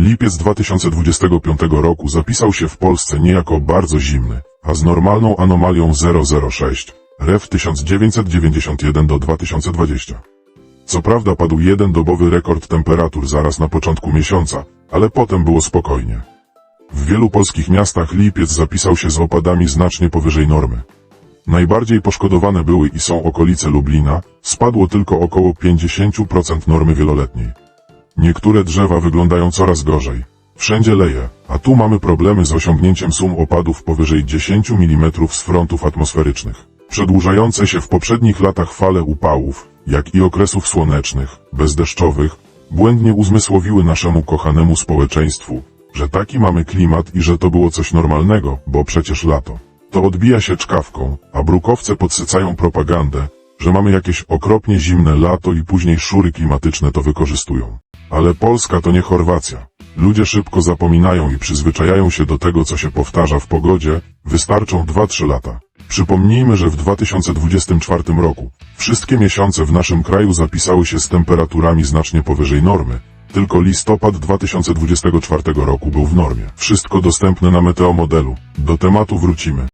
Lipiec 2025 roku zapisał się w Polsce nie jako bardzo zimny, a z normalną anomalią 006, ref 1991 do 2020. Co prawda padł jeden dobowy rekord temperatur zaraz na początku miesiąca, ale potem było spokojnie. W wielu polskich miastach lipiec zapisał się z opadami znacznie powyżej normy. Najbardziej poszkodowane były i są okolice Lublina, spadło tylko około 50% normy wieloletniej. Niektóre drzewa wyglądają coraz gorzej. Wszędzie leje, a tu mamy problemy z osiągnięciem sum opadów powyżej 10 mm z frontów atmosferycznych. Przedłużające się w poprzednich latach fale upałów, jak i okresów słonecznych, bezdeszczowych, błędnie uzmysłowiły naszemu kochanemu społeczeństwu, że taki mamy klimat i że to było coś normalnego, bo przecież lato. To odbija się czkawką, a brukowce podsycają propagandę, że mamy jakieś okropnie zimne lato i później szury klimatyczne to wykorzystują. Ale Polska to nie Chorwacja. Ludzie szybko zapominają i przyzwyczajają się do tego, co się powtarza w pogodzie, wystarczą 2-3 lata. Przypomnijmy, że w 2024 roku wszystkie miesiące w naszym kraju zapisały się z temperaturami znacznie powyżej normy. Tylko listopad 2024 roku był w normie. Wszystko dostępne na Meteo modelu. Do tematu wrócimy.